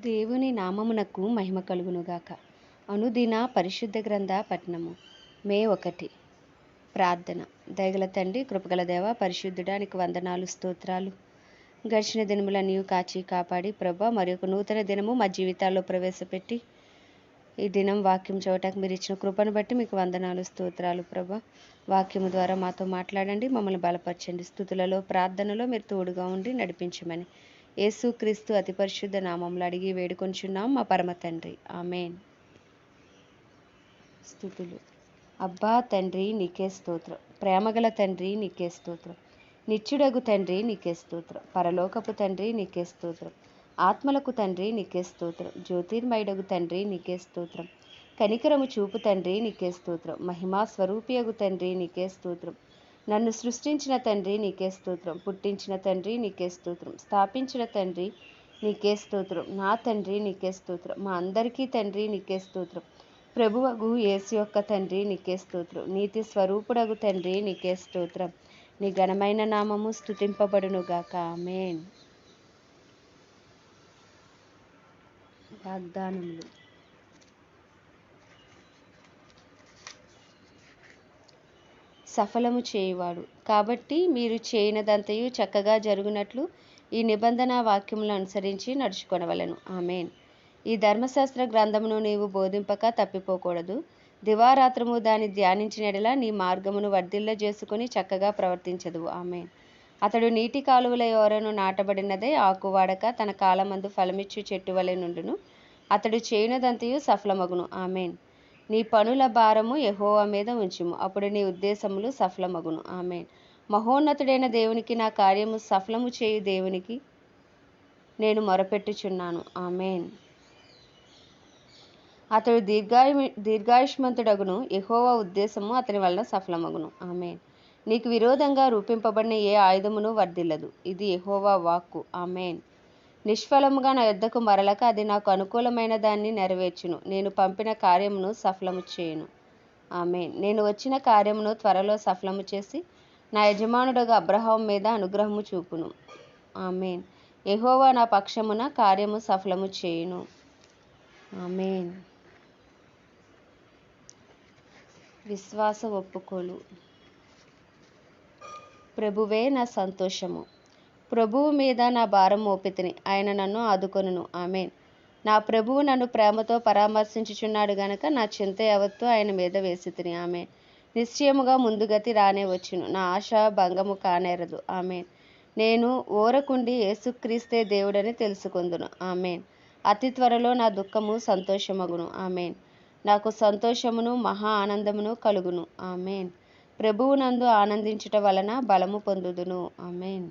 దేవుని నామమునకు మహిమ కలుగునుగాక. అనుదిన పరిశుద్ధ గ్రంథ పట్టణము. మే ఒకటి. ప్రార్థన. దయగల తండ్రి కృపగల దేవ పరిశుద్ధుడానికి వందనాలు స్తోత్రాలు. గడిచిన దినములన్నీ కాచి కాపాడి ప్రభ మరి ఒక నూతన దినము మా జీవితాల్లో ప్రవేశపెట్టి ఈ దినం వాక్యం చదవటానికి మీరు ఇచ్చిన కృపను బట్టి మీకు వందనాలు స్తోత్రాలు ప్రభ. వాక్యము ద్వారా మాతో మాట్లాడండి మమ్మల్ని బలపరచండి. స్థుతులలో ప్రార్థనలో మీరు తోడుగా ఉండి నడిపించమని. యేసుక్రీస్తు అతి పరిశుద్ధ నామంలో అడిగి వేడుకొంచున్నాం మా పరమ తండ్రి. ఆమెన్. స్థుతులు. అబ్బా తండ్రి నీకే స్తోత్రం. ప్రేమగల తండ్రి నీకే స్తోత్రం. నిత్యుడగు తండ్రి నీకే స్తోత్రం. పరలోకపు తండ్రి నీకే స్తోత్రం. ఆత్మలకు తండ్రి నీకే స్తోత్రం. జ్యోతిర్మయుడగు తండ్రి నీకే స్తోత్రం. కనికరము చూపు తండ్రి నీకే స్తోత్రం. మహిమా స్వరూపియగు తండ్రి నీకే స్తోత్రం. నన్ను సృష్టించిన తండ్రి నీకే స్తోత్రం పుట్టించిన తండ్రి నీకే స్తోత్రం స్థాపించిన తండ్రి నీకే స్తోత్రం నా తండ్రి నీకే స్తోత్రం మా అందరికీ తండ్రి నీకే స్తోత్రం ప్రభువగు యేసు యొక్క తండ్రి నీకే స్తోత్రం నీతి స్వరూపుడగు తండ్రి నీకే స్తోత్రం. నీ ఘనమైన నామము స్థుతింపబడునుగాక ఆమేన్. వాగ్దానములు. సఫలము చేయువాడు కాబట్టి మీరు చేయనదంతయు చక్కగా జరుగునట్లు ఈ నిబంధన వాక్యములను అనుసరించి నడుచుకొనవలను. ఆమెన్. ఈ ధర్మశాస్త్ర గ్రంథమును నీవు బోధింపక తప్పిపోకూడదు. దివారాత్రము దాన్ని ధ్యానించినడలా నీ మార్గమును వర్ధిల్ల చేసుకుని చక్కగా ప్రవర్తించదు ఆమెన్. అతడు నీటి కాలువల ఎవరను నాటబడినదే ఆకువాడక తన కాలమందు ఫలమిచ్చు చెట్టు వలె నుండును. అతడు చేయునదంతయు సఫలమగును. ఆమెన్. నీ పనుల భారము యహోవా మీద ఉంచుము. అప్పుడు నీ ఉద్దేశములు సఫలమగును. ఆమెన్. మహోన్నతుడైన దేవునికి నా కార్యము సఫలము చేయు దేవునికి నేను మొరపెట్టుచున్నాను. ఆమెన్. అతడు దీర్ఘాయు దీర్ఘాయుష్మంతుడగును. యహోవా ఉద్దేశము అతని వలన సఫలమగును. ఆమెన్. నీకు విరోధంగా రూపింపబడిన ఏ ఆయుధమును వర్ధిల్లదు. ఇది యహోవా వాక్కు. ఆమెన్. నిష్ఫలముగా నా యొద్దకు మరలక అది నాకు అనుకూలమైన దాన్ని నెరవేర్చును. నేను పంపిన కార్యమును సఫలము చేయును. ఆమె నేను వచ్చిన కార్యమును త్వరలో సఫలము చేసి నా యజమానుడుగా అబ్రహం మీద అనుగ్రహము చూపును. ఆమెన్. ఎహోవా నా పక్షమున కార్యము సఫలము చేయును. ఆమెన్. విశ్వాస ఒప్పుకోలు. ప్రభువే నా సంతోషము. ప్రభువు మీద నా భారం మోపితిని. ఆయన నన్ను ఆదుకొనును. ఆమెన్. నా ప్రభువు నన్ను ప్రేమతో పరామర్శించుచున్నాడు గనక నా చింత యావత్తు ఆయన మీద వేసి తిని ఆమె నిశ్చయముగా ముందుగతి రానే వచ్చును. నా ఆశ భంగము కానేరదు. ఆమెన్. నేను ఓరకుండి యేసుక్రీస్తే దేవుడని తెలుసుకుందును. ఆమెన్. అతి త్వరలో నా దుఃఖము సంతోషమగును. ఆమెన్. నాకు సంతోషమును మహా ఆనందమును కలుగును. ఆమెన్. ప్రభువునందు ఆనందించుట వలన బలము పొందుదును. ఆమెన్.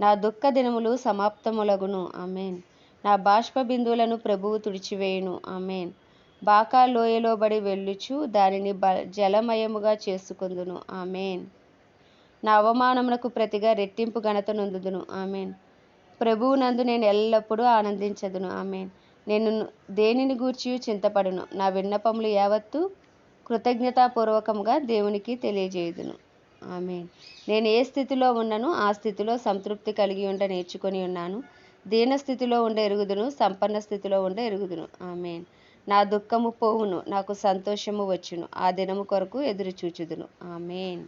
నా దుఃఖ దినములు సమాప్తములగును. ఆమెన్. నా బాష్ప బిందువులను ప్రభువు తుడిచివేయును. ఆమెన్. బాకా లోయలోబడి వెళ్ళుచు దానిని బ జలమయముగా చేసుకుందును. ఆమెన్. నా అవమానమునకు ప్రతిగా రెట్టింపు ఘనత నొందుదును. ఆమెన్. ప్రభువునందు నేను ఎల్లప్పుడూ ఆనందించదును. ఆమెన్. నేను దేనిని గూర్చి చింతపడును. నా విన్నపములు యావత్తు కృతజ్ఞతాపూర్వకముగా దేవునికి తెలియజేయుదును. ఆమె నేను ఏ స్థితిలో ఉన్నను ఆ స్థితిలో సంతృప్తి కలిగి ఉండ నేర్చుకొని ఉన్నాను. దీన స్థితిలో ఉండే ఎరుగుదును సంపన్న స్థితిలో ఉండే ఎరుగుదును. ఆమెన్. నా దుఃఖము పోవును నాకు సంతోషము వచ్చును. ఆ దినము కొరకు ఎదురు చూచుదును. ఆమెన్.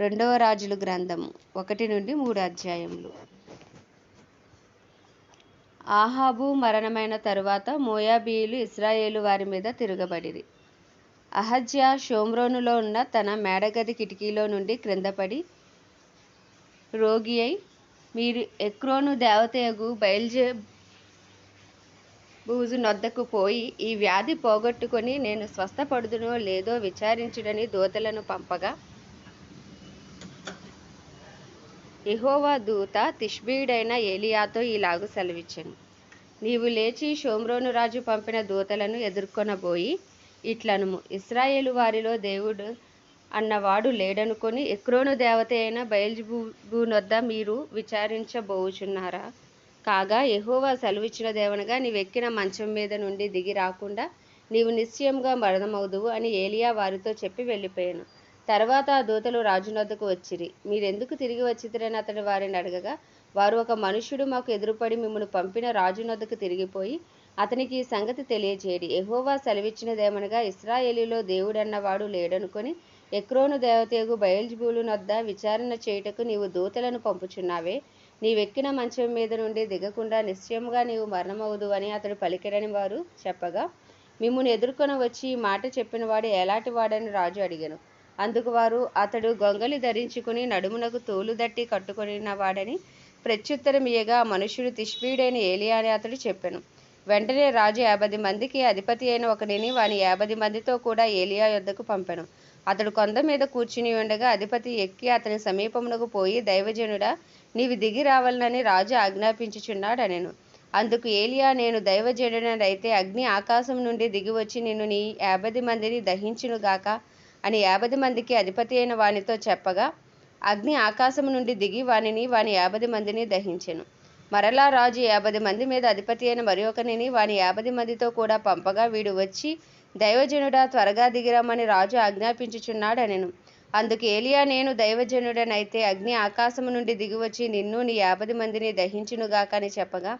రెండవ రాజుల గ్రంథము ఒకటి నుండి మూడు అధ్యాయములు. ఆహాబు మరణమైన తరువాత మోయాబీయులు ఇస్రాయేలు వారి మీద తిరగబడిరి. అహజ్యా షోమ్రోనులో ఉన్న తన మేడగది కిటికీలో నుండి క్రిందపడి రోగి అయి మీరు ఎక్రోను దేవతయగు బయల్జే బూజు నొద్దకు పోయి ఈ వ్యాధి పోగొట్టుకొని నేను స్వస్థపడుదునో లేదో విచారించుడని దూతలను పంపగా ఇహోవా దూత తిష్బీయుడైన ఏలియాతో ఇలాగు సెలవిచ్చాను. నీవు లేచి షోమ్రోను రాజు పంపిన దూతలను ఎదుర్కొనబోయి ఇట్లనుము. ఇస్రాయేలు వారిలో దేవుడు అన్నవాడు లేడనుకొని ఎక్రోను దేవత అయిన బయల్జబూ నొద్ద మీరు విచారించబోచున్నారా? కాగా ఎహోవా సెలవిచ్చిన దేవనగా నీవెక్కిన మంచం మీద నుండి దిగి రాకుండా నీవు నిశ్చయంగా మరణమవుదువు అని ఏలియా వారితో చెప్పి వెళ్ళిపోయాను. తర్వాత ఆ దూతలు రాజునొద్దకు వచ్చిరి. మీరెందుకు తిరిగి వచ్చిరని అతడు వారిని అడగగా వారు ఒక మనుష్యుడు మాకు ఎదురుపడి మిమ్మల్ని పంపిన రాజునొద్దకు తిరిగిపోయి అతనికి ఈ సంగతి తెలియజేయడి ఎహోవా సెలవిచ్చినదేమనగా ఇస్రాయేలీలో దేవుడన్నవాడు లేడనుకొని ఎక్రోను దేవతేగు బయల్జబూలు నొద్ద విచారణ చేయుటకు నీవు దూతలను పంపుచున్నావే. నీవెక్కిన మంచం మీద నుండి దిగకుండా నిశ్చయముగా నీవు మరణమవుదు అని అతడు పలికెడని వారు చెప్పగా మిమ్మల్ని ఎదుర్కొని వచ్చి ఈ మాట చెప్పినవాడు ఎలాంటి వాడని రాజు అడిగాను. అందుకు వారు అతడు గొంగలి ధరించుకుని నడుమునకు తోలు దట్టి కట్టుకొనిన వాడని ప్రత్యుత్తరం ఇయ్యగా మనుషుడు తిష్పీడైన ఏలియా అని అతడు చెప్పాను. వెంటనే రాజు యాభై మందికి అధిపతి అయిన ఒకడిని వాని యాభై మందితో కూడా ఏలియా యొద్దకు పంపెను. అతడు కొండ మీద కూర్చుని ఉండగా అధిపతి ఎక్కి అతని సమీపమునకు పోయి దైవజనుడా నీవి దిగి రావాలనని రాజు ఆజ్ఞాపించుచున్నాడనెను. అందుకు ఏలియా నేను దైవజనుడనైతే అగ్ని ఆకాశం నుండి దిగివచ్చి నిన్ను నీ యాభై మందిని దహించునుగాక అని యాభై మందికి అధిపతి అయిన వానితో చెప్పగా అగ్ని ఆకాశం నుండి దిగి వానిని వాని యాభై మందిని దహించెను. మరలా రాజు యాభై మంది మీద అధిపతి అయిన మరి ఒకనిని వాని యాభై మందితో కూడా పంపగా వీడు వచ్చి దైవజనుడా త్వరగా దిగిరమ్మని రాజు ఆజ్ఞాపించుచున్నాడనెను. అందుకు ఏలియా నేను దైవజనుడనైతే అగ్ని ఆకాశము నుండి దిగివచ్చి నిన్ను నీ యాభై మందిని దహించునుగాకని చెప్పగా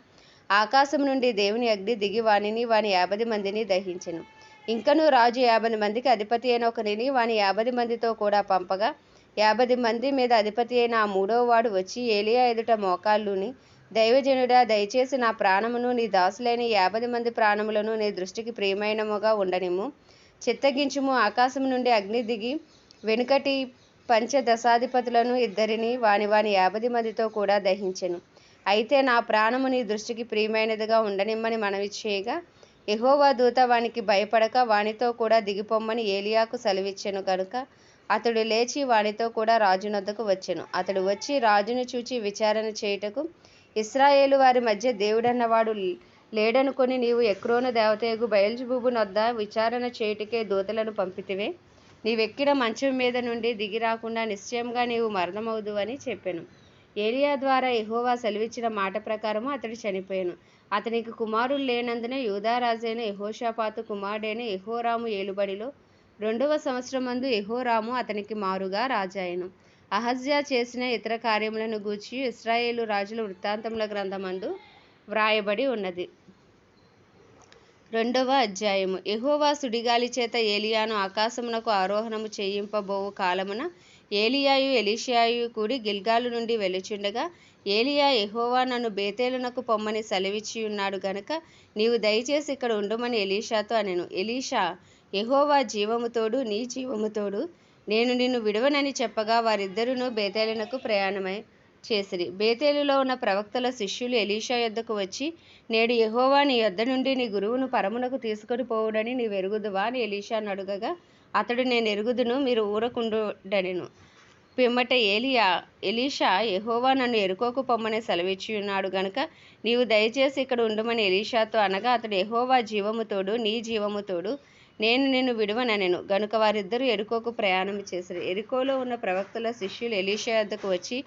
ఆకాశం నుండి దేవుని అగ్ని దిగి వానిని వాని యాభై మందిని దహించెను. ఇంకను రాజు యాభై మందికి అధిపతి అయిన ఒకనిని వాని యాభై మందితో కూడా పంపగా యాభై మంది మీద అధిపతి అయిన ఆ మూడవ వాడు వచ్చి ఏలియా ఎదుట మోకాళ్ళుని దైవజనుడా దయచేసి నా ప్రాణమును నీ దాసులైన యాభై మంది ప్రాణములను నీ దృష్టికి ప్రియమైనముగా ఉండనిము చిత్తగించుము. ఆకాశం నుండి అగ్ని దిగి వెనుకటి పంచదశాధిపతులను ఇద్దరిని వాని వాని యాభై మందితో కూడా దహించెను. అయితే నా ప్రాణము నీ దృష్టికి ప్రియమైనదిగా ఉండనిమ్మని మనవి చేయగా ఎహోవా దూత వానికి భయపడక వానితో కూడా దిగిపోమ్మని ఏలియాకు సెలవిచ్చెను గనుక అతడు లేచి వానితో కూడా రాజునొద్దకు వచ్చెను. అతడు వచ్చి రాజును చూచి విచారణ చేయుటకు ఇస్రాయేలు వారి మధ్య దేవుడన్నవాడు లేడనుకొని నీవు ఎక్రోను దేవతయగు బయల్జుబూబు నొద్ద విచారణ చేయుటకే దూతలను పంపితివే. నీవెక్కిన మంచం మీద నుండి దిగి రాకుండా నిశ్చయంగా నీవు మరణమవుదు అని చెప్పాను. ఏలియా ద్వారా ఎహోవా సెలవిచ్చిన మాట ప్రకారము అతడు చనిపోయాను. అతనికి కుమారులు లేనందున యూదారాజైన యహోషాపాతు కుమారుడైన యహోరాము ఏలుబడిలో రెండవ సంవత్సరం మందు యహోరాము అతనికి మారుగా రాజాయను. అహజ్యా చేసిన ఇతర కార్యములను గూర్చి ఇస్రాయేలు రాజుల వృత్తాంతముల గ్రంథమందు వ్రాయబడి ఉన్నది. రెండవ అధ్యాయము. ఎహోవా సుడిగాలి చేత ఏలియాను ఆకాశమునకు ఆరోహణము చేయింపబోవు కాలమున ఏలియాయు ఎలిషియాయు కూడి గిల్గాలు నుండి వెలుచుండగా ఏలియా ఎహోవా నన్ను బేతేలునకు పొమ్మని సెలవిచ్చి ఉన్నాడు గనుక నీవు దయచేసి ఇక్కడ ఉండమని ఎలీషాతో అనెను. ఎలీషా ఎహోవా జీవముతోడు నీ జీవముతోడు నేను నిన్ను విడవనని చెప్పగా వారిద్దరును బేతేలునకు ప్రయాణమై చేసిరి. బేతేలులో ఉన్న ప్రవక్తల శిష్యులు ఎలీషా యొద్దకు వచ్చి నేడు యహోవా నీ యొద్ద నుండి నీ గురువును పరమునకు తీసుకొని పోవుడని నీ వెరుగుదువా అని ఎలీషాను అడుగగా అతడు నేను ఎరుగుదును మీరు ఊరకుండుడనిను. పిమ్మట ఏలియా ఎలీషా యహోవా నన్ను ఎరుకోకు పొమ్మని సెలవిచ్చి ఉన్నాడు గనుక నీవు దయచేసి ఇక్కడ ఉండమని ఎలీషాతో అనగా అతడు యహోవా జీవముతోడు నీ జీవముతోడు. నేను నిన్ను విడువననెను. గనుక వారిద్దరూ ఎరుకోకు ప్రయాణం చేశారు ఎరుకోలో ఉన్న ప్రవక్తల శిష్యులు ఎలీషా యొద్దకు వచ్చి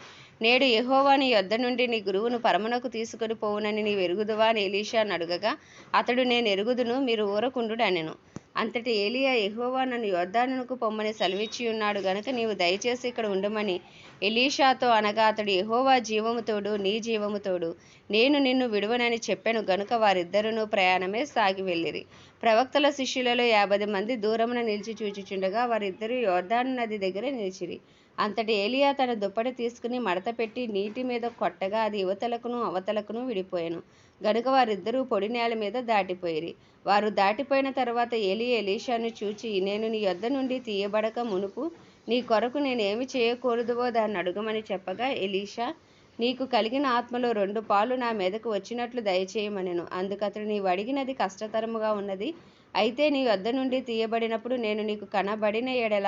నేడు యహోవా నీ యొద్ద నుండి నీ గురువును పరమునకు తీసుకొని పోవునని నీ ఎరుగుదువా అని ఎలీషాను అడుగగా అతడు నేను ఎరుగుదును మీరు ఊరకుండు అనెను అంతటి ఏలియా ఎహోవా నన్ను యొర్దానునకు పొమ్మని సెలవిచ్చి ఉన్నాడు గనుక నీవు దయచేసి ఇక్కడ ఉండమని. ఎలీషాతో అనగా అతడు ఎహోవా జీవముతోడు నీ జీవముతోడు నేను నిన్ను విడువనని చెప్పాను గనుక వారిద్దరును ప్రయాణమే సాగి వెళ్ళిరి. ప్రవక్తల శిష్యులలో యాభై మంది దూరమున నిలిచి చూచుచుండగా వారిద్దరూ యోర్దాను నది దగ్గర నిలిచిరి. అంతటి ఏలియా తన దుప్పటి తీసుకుని మడత పెట్టి నీటి మీద కొట్టగా అది యువతలకును అవతలకును విడిపోయాను. గనుక వారిద్దరూ పొడి నేల మీద దాటిపోయిరి. వారు దాటిపోయిన తర్వాత ఎలి ఎలీషాను చూచి నేను నీ యొద్ద నుండి తీయబడక మునుపు నీ కొరకు నేనేమి చేయకూడదువో దాన్ని అడుగమని చెప్పగా ఎలీషా నీకు కలిగిన ఆత్మలో రెండు పాలు నా మీదకు వచ్చినట్లు దయచేయమనెను. అందుకతడు నీవు అడిగినది కష్టతరముగా ఉన్నది. అయితే నీ వద్ద నుండి తీయబడినప్పుడు నేను నీకు కనబడిన ఎడల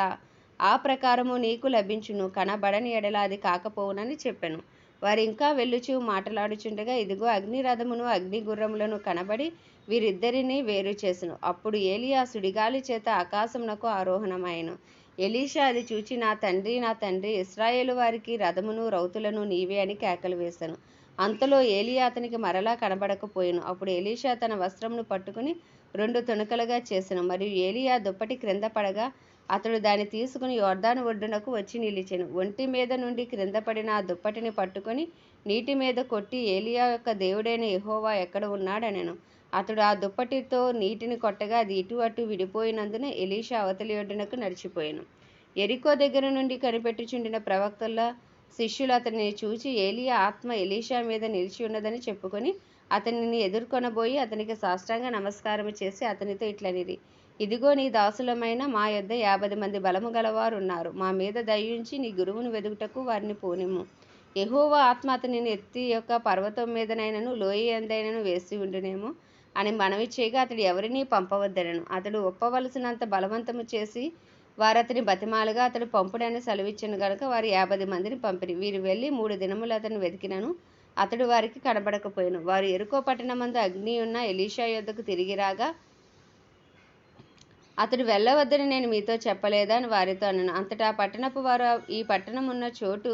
ఆ ప్రకారము నీకు లభించును. కనబడని ఎడల అది కాకపోవునని చెప్పాను. వారు ఇంకా వెళ్ళుచు మాటలాడుచుండగా ఇదిగో అగ్నిరథమును అగ్ని గుర్రములను కనబడి వీరిద్దరిని వేరు చేసెను. అప్పుడు ఏలియా సుడిగాలి చేత ఆకాశమునకు ఆరోహణమాయెను. ఎలీషా అది చూచి నా తండ్రి నా తండ్రి ఇస్రాయేలు వారికి రథమును రౌతులను నీవే అని కేకలు వేశాను అంతలో ఏలియా అతనికి మరలా కనబడకపోయాను. అప్పుడు ఎలీషా తన వస్త్రమును పట్టుకుని రెండు తుణకలుగా చేసెను. మరియు ఏలియా దుప్పటి క్రింద పడగా అతడు దాన్ని తీసుకుని యోర్దాను ఒడ్డునకు వచ్చి నిలిచెను. ఒంటి మీద నుండి క్రింద పడిన ఆ దుప్పటిని పట్టుకొని నీటి మీద కొట్టి ఏలియా యొక్క దేవుడైన ఎహోవా ఎక్కడ ఉన్నాడనెను. అతడు ఆ దుప్పటితో నీటిని కొట్టగా అది ఇటు అటు విడిపోయినందున ఎలీషా అవతలి ఒడ్డునకు నడిచిపోయాను. ఎరికో దగ్గర నుండి కనిపెట్టుచుండిన ప్రవక్తల శిష్యులు అతనిని చూచి ఏలియా ఆత్మ ఎలీషా మీద నిలిచి ఉన్నదని చెప్పుకొని అతనిని ఎదుర్కొనబోయి అతనికి సాష్టాంగ నమస్కారం చేసి అతనితో ఇట్లనిది ఇదిగో నీ దాసులమైన మా యొద్ద యాభై మంది బలము గలవారు ఉన్నారు మా మీద దయించి నీ గురువును వెదుగుటకు వారిని పోనిము ఎహోవ ఆత్మ అతనిని ఎత్తి యొక్క పర్వతం మీదనైనను లోయ ఎందైనను వేసి ఉండునేమో అని మనవి చేయగా అతడు ఎవరినీ పంపవద్దనను. అతడు ఒప్పవలసినంత బలవంతము చేసి వారు అతని బతిమాలుగా అతడు పంపుడని సెలవిచ్చిన గనుక వారు యాభై మందిని పంపిరి. వీరు వెళ్ళి మూడు దినములు అతను వెతికినను అతడు వారికి కనబడకపోయాను. వారు ఎరుకో పట్టణమందు అగ్ని ఉన్న ఎలీషా యొద్దకు తిరిగి రాగా అతడు వెళ్ళవద్దని నేను మీతో చెప్పలేదా అని వారితో అన్నాను. అంతటా పట్టణపు వారు ఈ పట్టణం ఉన్న చోటు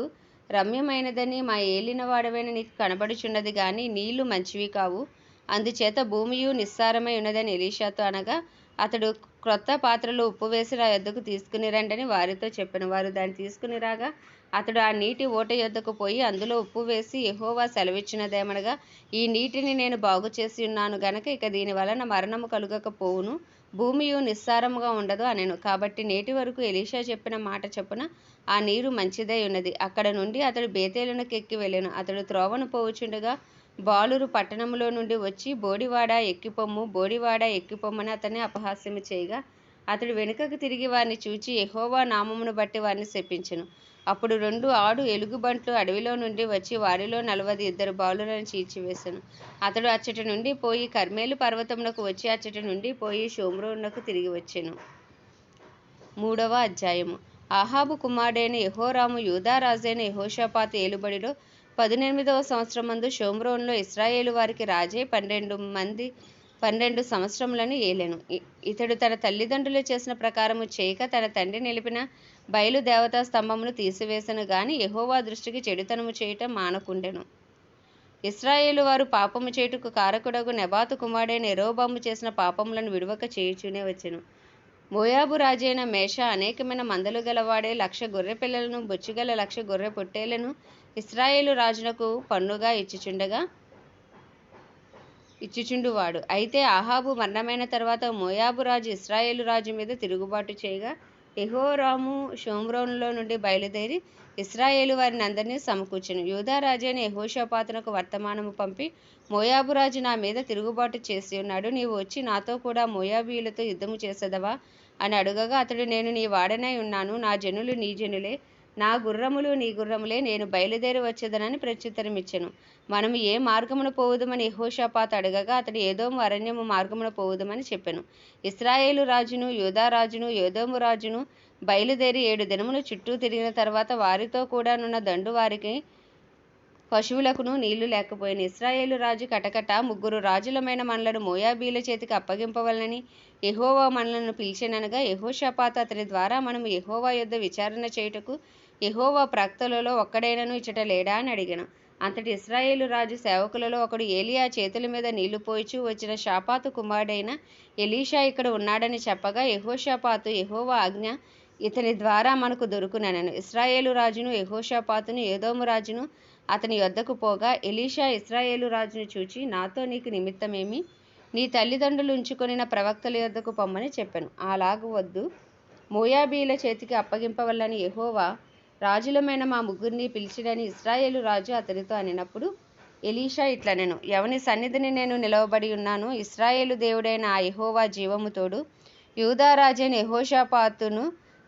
రమ్యమైనదని మా ఏలినవాడవైన నీకు కనబడుచున్నది కానీ నీళ్ళు మంచివి కావు. అందుచేత భూమియు నిస్సారమై ఉన్నదని ఎలీషాతో అనగా అతడు క్రొత్త పాత్రలో ఉప్పు వేసి నా యొద్దకు తీసుకుని రండని వారితో చెప్పాను. వారు దాన్ని తీసుకుని రాగా అతడు ఆ నీటి ఓట యొద్దకు పోయి అందులో ఉప్పు వేసి ఎహోవా సెలవిచ్చినదేమనగా ఈ నీటిని నేను బాగు చేసి ఉన్నాను గనక ఇక దీని వలన మరణము కలుగకపోవును భూమియు నిస్సారముగా ఉండదు అనెను. కాబట్టి నేటి వరకు ఎలీషా చెప్పిన మాట చొప్పున ఆ నీరు మంచిదై ఉన్నది. అక్కడ నుండి అతడు బేతేలునకు ఎక్కి వెళ్ళెను. అతడు త్రోవను పోవుచుండగా బాలురు పట్టణంలో నుండి వచ్చి బోడివాడ ఎక్కిపొమ్ము బోడివాడ ఎక్కిపొమ్మని అతన్ని అపహాస్యము చేయగా అతడు వెనుకకు తిరిగి వారిని చూచి ఎహోవా నామమును బట్టి వారిని శపించెను. అప్పుడు రెండు ఆడు ఎలుగుబంట్లు అడవిలో నుండి వచ్చి వారిలో నలవది ఇద్దరు బాలులను చీల్చివేశాను అతడు అచ్చటి నుండి పోయి కర్మేలు పర్వతమునకు వచ్చి అచ్చటి నుండి పోయి షోమ్రోనునకు తిరిగి వచ్చాను. మూడవ అధ్యాయము. ఆహాబు కుమారుడైన యహోరాము యూదా రాజైన యెహోషాపాతు ఏలుబడిలో పదునెనిమిదవ సంవత్సరమందు షోమ్రోన్లో ఇస్రాయేలు వారికి రాజే పన్నెండు మంది పన్నెండు సంవత్సరములను ఏలెను. ఇతడు తన తల్లిదండ్రులు చేసిన ప్రకారము చేయక తన తండ్రి నిలిపిన బయలు దేవతా స్తంభమును తీసివేసను గాని యహోవా దృష్టికి చెడుతనము చేయటం మానకుండెను. ఇస్రాయేలు వారు పాపము చేయుటకు కారకుడగు నెబాతు కుమారుడైన ఎరోబాము చేసిన పాపములను విడువక చేయుచునే వచ్చెను. మోయాబు రాజైన మేష అనేకమైన మందలు గలవాడే లక్ష గొర్రె పిల్లలను బొచ్చుగల లక్ష గొర్రె పొట్టేలను ఇస్రాయేలు రాజునకు పన్నుగా ఇచ్చుచుండగా ఇచ్చుచుండువాడు. అయితే ఆహాబు మరణమైన తర్వాత మోయాబు రాజు ఇస్రాయేలు రాజు మీద తిరుగుబాటు చేయగా ఎహోరాము షోమ్రోన్లో నుండి బయలుదేరి ఇస్రాయేలు వారిని అందరినీ సమకూర్చను. యూదా యహోషపాతనకు వర్తమానము పంపి మోయాబురాజు నా మీద తిరుగుబాటు చేసి ఉన్నాడు. నీవు వచ్చి నాతో కూడా మోయాబీయులతో యుద్ధము చేసేదవా? అని అడుగగా అతడు నేను నీ వాడనై ఉన్నాను. నా జనులు నీ జనులే. నా గుర్రములు నీ గుర్రములే నేను బయలుదేరి వచ్చేదనని ప్రత్యుత్తరమిచ్చెను. మనము ఏ మార్గమున పోవుదమని యహోషాపాత్ అడగగా అతడు ఏదోము అరణ్యము మార్గమున పోవుదమని చెప్పెను. ఇస్రాయేలు రాజును యూదా రాజును ఏదోము రాజును బయలుదేరి ఏడు దినములు చుట్టూ తిరిగిన తర్వాత వారితో కూడా నున్న దండు వారికి పశువులకును నీళ్ళు లేకపోయిన. ఇస్రాయేలు రాజు కటకట ముగ్గురు రాజులమైన మనలను మోయాబీల చేతికి అప్పగింపవలనని ఎహోవా మనలను పిలిచినగా యెహోషాపాతు అతని ద్వారా మనము ఎహోవా యొద్ద విచారణ చేయుటకు యెహోవా ప్రక్తలలో ఒక్కడైనను ఇచ్చట లేడా అని అడిగాను. అంతటి ఇస్రాయేలు రాజు సేవకులలో ఒకడు ఏలియా చేతుల మీద నీళ్ళు పోయిచూ వచ్చిన షాపాతు కుమారుడైన ఎలీషా ఇక్కడ ఉన్నాడని చెప్పగా యహోషాపాతు యహోవా ఆజ్ఞ ఇతని ద్వారా మనకు దొరుకునను ఇస్రాయేలు రాజును యహోషాపాతును ఏదోము రాజును అతని యొద్దకు పోగా ఎలీషా ఇస్రాయేలు రాజును చూచి నాతో నీకు నిమిత్తమేమి? నీ తల్లిదండ్రులు ఉంచుకొనిన ప్రవక్తల యొద్దకు పొమ్మని చెప్పాను. అలాగు వద్దు. మోయాబీల చేతికి అప్పగింపవల్లని యహోవా రాజులమైన మా ముగ్గురిని పిలిచిడని ఇస్రాయేలు రాజు అతనితో అనినప్పుడు ఎలీషా ఇట్లనెను ఎవని సన్నిధిని నేను నిలవబడి ఉన్నాను ఇస్రాయేలు దేవుడైన ఆ యెహోవా జీవము తోడు యూదా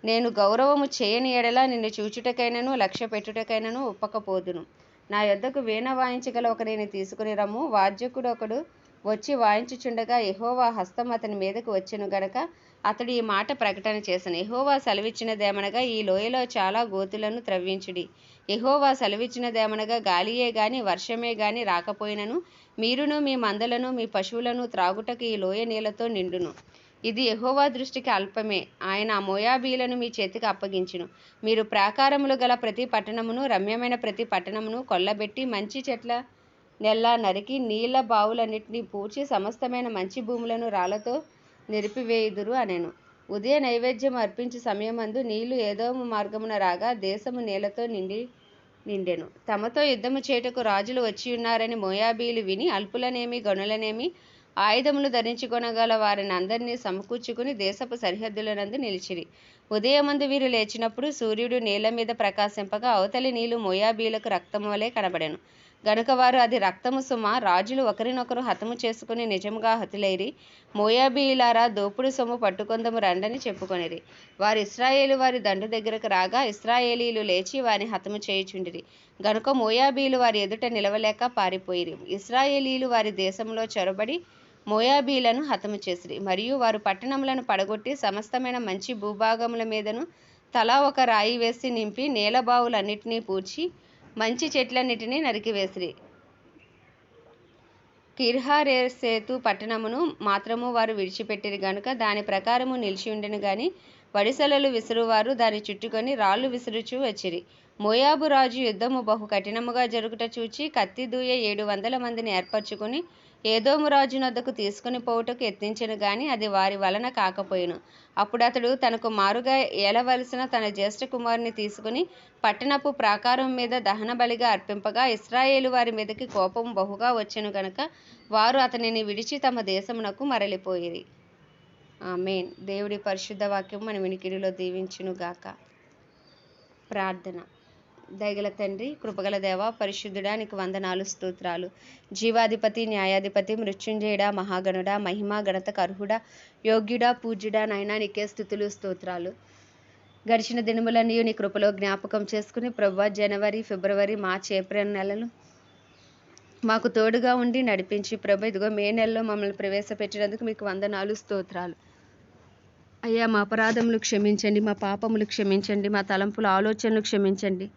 నేను గౌరవము చేయని ఎడల నిన్ను చూచుటకైనను లక్ష్య పెట్టుటకైనను ఒప్పకపోదును. నా యొద్దకు వీణ వాయించగల ఒకరిని తీసుకుని రమ్ము. వాద్యకుడు ఒకడు వచ్చి వాయించుచుండగా ఎహోవా హస్తం అతని మీదకు వచ్చెను గనక అతడు ఈ మాట ప్రకటన చేసిన. ఎహోవా సెలవిచ్చినదేమనగా ఈ లోయలో చాలా గోతులను త్రవ్వించుడి. ఎహోవా సెలవిచ్చినదేమనగా గాలియే గాని వర్షమే గాని రాకపోయినను. మీరును మీ మందలను మీ పశువులను త్రాగుటకు ఈ లోయ నీళ్ళతో నిండును. ఇది ఎహోవా దృష్టికి అల్పమే. ఆయన ఆ మోయాబీలను మీ చేతికి అప్పగించును. మీరు ప్రాకారములు గల ప్రతి పట్టణమును రమ్యమైన ప్రతి పట్టణమును కొల్లబెట్టి మంచి చెట్ల నెల్లా నరికి నీళ్ళ బావులన్నింటినీ పూడ్చి సమస్తమైన మంచి భూములను రాళ్ళతో నిలిపివేయుదురు అనెను. ఉదయ నైవేద్యం అర్పించు సమయమందు నీళ్ళు ఏదోము మార్గమున రాగా దేశము నీళ్ళతో నిండి నిండెను. తమతో యుద్ధము చేయుటకు రాజులు వచ్చి ఉన్నారని మోయాబీలు విని అల్పులనేమి గనులనేమి ఆయుధములు ధరించుకొనగల వారిని అందరినీ సమకూర్చుకుని దేశపు సరిహద్దులనందు నిలిచిరి. ఉదయమందు వీరు లేచినప్పుడు సూర్యుడు నీళ్ళ మీద ప్రకాశింపగా అవతలి నీళ్ళు మోయాబీలకు రక్తము వలె కనబడెను. గనుక వారు అది రక్తము సుమ రాజులు ఒకరినొకరు హతము చేసుకుని నిజముగా హతులైరి మోయాబీలారా దోపుడు సొమ్ము పట్టుకొందము రండని చెప్పుకొనిరి. వారు ఇస్రాయేలు వారి దండు దగ్గరకు రాగా ఇస్రాయేలీలు లేచి వారిని హతము చేయుచుండిరి. గనుక మోయాబీలు వారి ఎదుట నిలవలేక పారిపోయిరి. ఇస్రాయేలీలు వారి దేశంలో చొరబడి మోయాబీలను హతము చేసిరి. మరియు వారు పట్టణములను పడగొట్టి సమస్తమైన మంచి భూభాగముల మీదను తలా ఒక రాయి వేసి నింపి నేలబావులన్నిటినీ పూడ్చి మంచి చెట్లన్నిటినీ నరికివేసిరి కిర్హారేసేతు పట్టణమును మాత్రము వారు విడిచిపెట్టిరి గనుక దాని ప్రకారము నిలిచి ఉండెను గాని వడిసెలలు విసురువారు దాని చుట్టుకొని రాళ్ళు విసురుచూ వచ్చిరి. మోయాబు రాజు యుద్ధము బహు కఠినముగా జరుగుట చూచి కత్తి దూయ ఏడు వందల మందిని ఏర్పరచుకుని ఏదోము రాజు నద్దకు తీసుకుని పోవుటకు యత్నించెను గాని అది వారి వలన కాకపోయిను. అప్పుడు అతడు తనకు మారుగా ఏలవలసిన తన జ్యేష్ఠ కుమారుని తీసుకుని పట్టణపు ప్రాకారం మీద దహన బలిగా అర్పింపగా ఇస్రాయేలు వారి మీదకి కోపం బహుగా వచ్చెను గనక వారు అతనిని విడిచి తమ దేశమునకు మరలిపోయిరి. మెయిన్ దేవుడి పరిశుద్ధ వాక్యం మన వినికిడిలో దీవించునుగాక. ప్రార్థన. దయగల తండ్రి కృపగల దేవ పరిశుద్ధుడా నీకు వందనాలు స్తోత్రాలు. జీవాధిపతి న్యాయాధిపతి మృత్యుంజయుడా మహాగణుడా మహిమా గణత కర్హుడా యోగ్యుడా పూజ్యుడా నాయన నీకే స్థుతులు స్తోత్రాలు. గడిచిన దినములన్నీ నీ కృపలో జ్ఞాపకం చేసుకుని ప్రభా జనవరి ఫిబ్రవరి మార్చి ఏప్రిల్ నెలలు మాకు తోడుగా ఉండి నడిపించి ప్రభు ఇదిగో మే నెలలో మమ్మల్ని ప్రవేశపెట్టినందుకు మీకు వందనాలు స్తోత్రాలు. అయ్యా మా అపరాధములు క్షమించండి మా పాపములు క్షమించండి మా తలంపుల ఆలోచనలు క్షమించండి.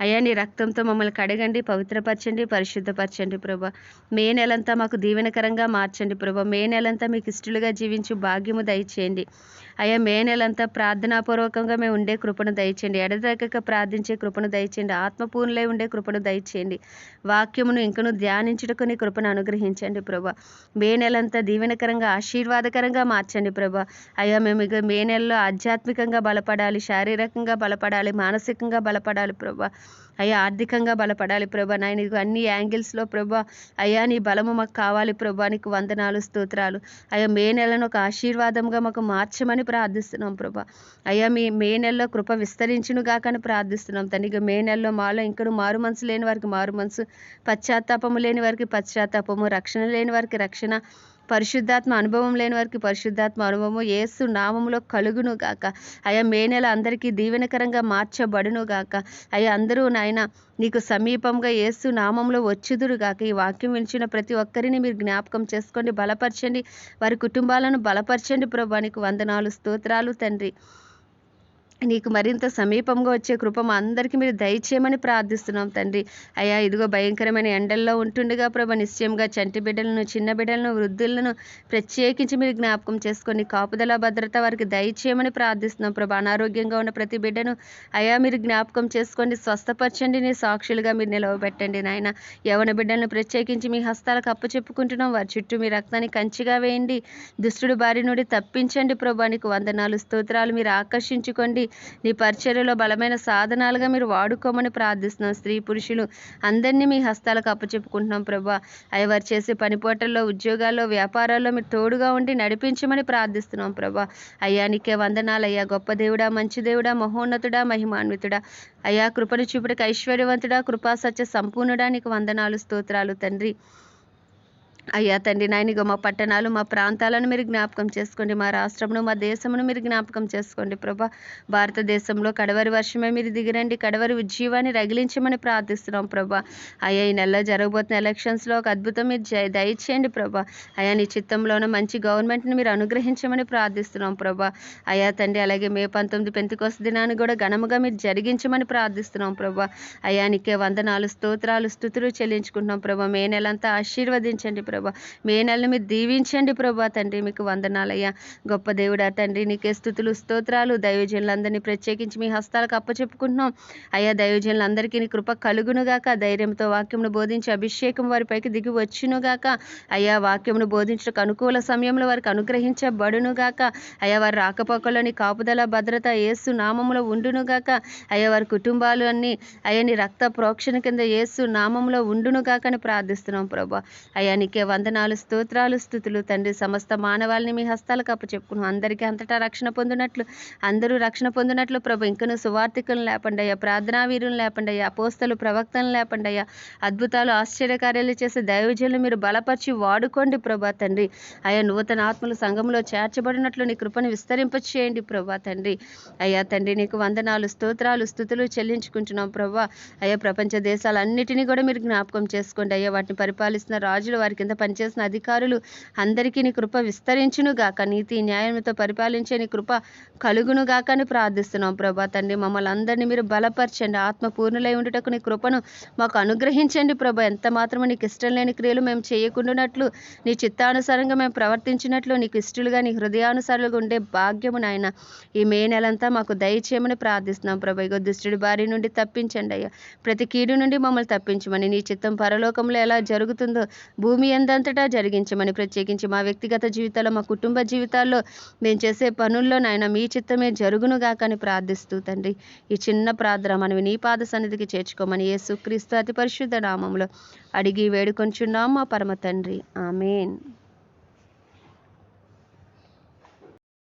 అయ్యా నీ రక్తంతో మమ్మల్ని కడగండి పవిత్రపరచండి పరిశుద్ధపరచండి ప్రభా. మే నెలంతా మాకు దీవెనకరంగా మార్చండి ప్రభా. మే నెలంతా మీకు ఇష్టలుగా జీవించు భాగ్యము దయచేయండి. అయ్యా మే నెలంతా ప్రార్థనాపూర్వకంగా మేము ఉండే కృపను దయచేయండి. ఎడదగక ప్రార్థించే కృపను దయచేయండి. ఆత్మపూర్ణలై ఉండే కృపను దయచేయండి. వాక్యమును ఇంకను ధ్యానించుటకు నీ కృపను అనుగ్రహించండి ప్రభా. మే నెలంతా దీవెనకరంగా ఆశీర్వాదకరంగా మార్చండి ప్రభా. అయ్యా మేము ఇక మే నెలలో ఆధ్యాత్మికంగా బలపడాలి శారీరకంగా బలపడాలి మానసికంగా బలపడాలి ప్రభా. అయ్యా ఆర్థికంగా బలపడాలి ప్రభా. నాయన అన్ని యాంగిల్స్లో ప్రభా అయ్యా నీ బలము మాకు కావాలి ప్రభా. నీకు వందనాలు స్తోత్రాలు. అయ్యా మే నెలను ఒక ఆశీర్వాదంగా మాకు మార్చమని ప్రార్థిస్తున్నాం ప్రభా. అయ్యా మీ మే నెలలో కృప విస్తరించును గాకని ప్రార్థిస్తున్నాం తండ్రి. మే నెలలో మాలో ఇంకను మారు మనసు లేని వారికి మారు మనసు పశ్చాత్తాపము లేని వారికి పశ్చాత్తాపము రక్షణ లేని వారికి రక్షణ పరిశుద్ధాత్మ అనుభవం లేని వారికి పరిశుద్ధాత్మ అనుభవము. ఏసు నామంలో కలుగును గాక. అయ్యా మే నెల అందరికీ దీవెనకరంగా మార్చబడును గాక. అయ్యా అందరూ నాయన నీకు సమీపంగా ఏసు నామంలో వచ్చుదురు గాక. ఈ వాక్యం వినిచిన ప్రతి ఒక్కరిని మీరు జ్ఞాపకం చేసుకోండి బలపరచండి. వారి కుటుంబాలను బలపరచండి ప్రభా. నీకు వందనాలు స్తోత్రాలు తండ్రి. నీకు మరింత సమీపంగా వచ్చే కృప మా అందరికీ మీరు దయచేయమని ప్రార్థిస్తున్నాం తండ్రి. అయ్యా ఇదిగో భయంకరమైన ఎండల్లో ఉంటుండగా ప్రభ నిశ్చయంగా చంటి బిడ్డలను చిన్న బిడ్డలను వృద్ధులను ప్రత్యేకించి మీరు జ్ఞాపకం చేసుకొని కాపుదల భద్రత వారికి దయచేయమని ప్రార్థిస్తున్నాం ప్రభ. అనారోగ్యంగా ఉన్న ప్రతి బిడ్డను అయ్యా మీరు జ్ఞాపకం చేసుకోండి స్వస్థపరచండి. నీ సాక్షులుగా మీరు నిలవబెట్టండి నాయన. యవన బిడ్డలను ప్రత్యేకించి మీ హస్తాలకు అప్పచెప్పుకుంటున్నాం వారి చుట్టూ మీ రక్తాన్ని కంచిగా వేయండి. దుష్టుడు బారి నుండి తప్పించండి ప్రభా. నీకు వందనాలు స్తోత్రాలు మీరు ఆకర్షించుకోండి. నీ పరిచర్యలో బలమైన సాధనాలుగా మీరు వాడుకోమని ప్రార్థిస్తున్నాం. స్త్రీ పురుషులు అందరినీ మీ హస్తాలకు అప్పచెప్పుకుంటున్నాం ప్రభా. అవి వారు చేసే పనిపోటల్లో ఉద్యోగాల్లో వ్యాపారాల్లో మీరు తోడుగా ఉండి నడిపించమని ప్రార్థిస్తున్నాం ప్రభా. అయ్యా నీకే వందనాలు. అయ్యా గొప్ప దేవుడా మంచి దేవుడా మహోన్నతుడా మహిమాన్వితుడా. అయ్యా కృపను చూపుడికి ఐశ్వర్యవంతుడా కృపా సత్య సంపూర్ణుడా నీకు వందనాలు స్తోత్రాలు తండ్రి. అయ్యా తండ్రి నాయనిగో మా పట్టణాలు మా ప్రాంతాలను మీరు జ్ఞాపకం చేసుకోండి. మా రాష్ట్రమును మా దేశమును మీరు జ్ఞాపకం చేసుకోండి ప్రభా. భారతదేశంలో కడవరి వర్షమే మీరు దిగిరండి. కడవరి ఉజ్జీవాన్ని రగిలించమని ప్రార్థిస్తున్నాం ప్రభా. అయ్యా ఈ నెలలో జరగబోతున్న ఎలక్షన్స్లో ఒక అద్భుతం మీరు దయచేయండి ప్రభా. అయ్యా నీ చిత్తంలోన మంచి గవర్నమెంట్ని మీరు అనుగ్రహించమని ప్రార్థిస్తున్నాం ప్రభా. అయ్యా తండ్రి అలాగే మే పంతొమ్మిది పెంతికొస్త దినాన్ని కూడా ఘనముగా మీరు జరిగించమని ప్రార్థిస్తున్నాం ప్రభా. అయ్యా నీకే వందనాలు స్తోత్రాలు స్థుతులు చెల్లించుకుంటున్నాం ప్రభా. మే నెలంతా ఆశీర్వదించండి ప్రభా. ప్రభా. మే నెలను మీరు దీవించండి ప్రభా తండ్రి. మీకు వందనాలయ్యా. గొప్ప దేవుడా తండ్రి నీకే స్థుతులు స్తోత్రాలు. దైవజనులందరినీ ప్రత్యేకించి మీ హస్తాలకు అప్పచెప్పుకుంటున్నాం. అయ్యా దైవజనులందరికీ నీ కృప కలుగునుగాక ధైర్యంతో వాక్యమును బోధించి అభిషేకం వారిపైకి దిగి వచ్చునుగాక అయ్యా వాక్యమును బోధించడానికి అనుకూల సమయంలో వారికి అనుగ్రహించబడునుగాక అయ్యా వారి రాకపోకలోని కాపుదల భద్రత ఏసు నామములో ఉండునుగాక అయ్యా వారి కుటుంబాలు అన్ని అయ్యా నీ రక్త ప్రోక్షణ కింద ఏసు నామంలో ఉండునుగాక అని ప్రార్థిస్తున్నాం ప్రభా. అయ్యా నీకే వందనాలు స్తోత్రాలు స్థుతులు తండ్రి. సమస్త మానవాళిని మీ హస్తాలకు అప్పచెప్పుకున్నాం అందరికీ అంతటా రక్షణ పొందినట్లు అందరూ రక్షణ పొందినట్లు ప్రభు ఇంకను సువార్థికులను లేపండి అయ్యా ప్రార్థనా వీరులను లేపండి అయ్యా అపోస్తలు ప్రవక్తలను లేపండి అయ్యా. అద్భుతాలు ఆశ్చర్యకార్యాలు చేసే దైవజనులు మీరు బలపరిచి వాడుకోండి ప్రభా తండ్రి. అయ్యా నూతన ఆత్మలు సంఘంలో చేర్చబడినట్లు నీ కృపను విస్తరింపచేయండి ప్రభా తండ్రి. అయ్యా తండ్రి నీకు వందనాలు స్తోత్రాలు స్థుతులు చెల్లించుకుంటున్నాం ప్రభా. అయ్యా ప్రపంచ దేశాలన్నిటినీ కూడా మీరు జ్ఞాపకం చేసుకోండి అయ్యా. వాటిని పరిపాలిస్తున్న రాజులు వారి కింద పనిచేసిన అధికారులు అందరికీ నీ కృప విస్తరించునుగాక. నీతి న్యాయంతో పరిపాలించే నీ కృప కలుగునుగాక అని ప్రార్థిస్తున్నాం ప్రభా. తండ్రి మమ్మల్ని అందరినీ మీరు బలపరచండి. ఆత్మపూర్ణులై ఉండుటకు నీ కృపను మాకు అనుగ్రహించండి ప్రభా. ఎంత మాత్రమే నీకు ఇష్టం లేని క్రియలు మేము చేయకుండానట్లు నీ చిత్తానుసారంగా మేము ప్రవర్తించినట్లు నీకు ఇష్టలుగా నీ హృదయానుసారులుగా ఉండే భాగ్యము నాయన. ఈ మే నెలంతా మాకు దయచేయమని ప్రార్థిస్తున్నాం ప్రభా. ఇగో దుష్టుడి బారి నుండి తప్పించండి అయ్యా. ప్రతి కీడు నుండి మమ్మల్ని తప్పించమని. నీ చిత్తం పరలోకంలో ఎలా జరుగుతుందో భూమి ఎందంతటా జరిగించమని ప్రత్యేకించి మా వ్యక్తిగత జీవితాల్లో మా కుటుంబ జీవితాల్లో మేము చేసే పనుల్లో నాయన మీ చిత్తమే జరుగును గాకని ప్రార్థిస్తూ తండ్రి ఈ చిన్న ప్రార్థన మనవి నీ పాద సన్నిధికి చేర్చుకోమని యేసుక్రీస్తు అతి పరిశుద్ధ నామంలో అడిగి వేడుకొంచున్నాం మా పరమ తండ్రి. ఆమెన్.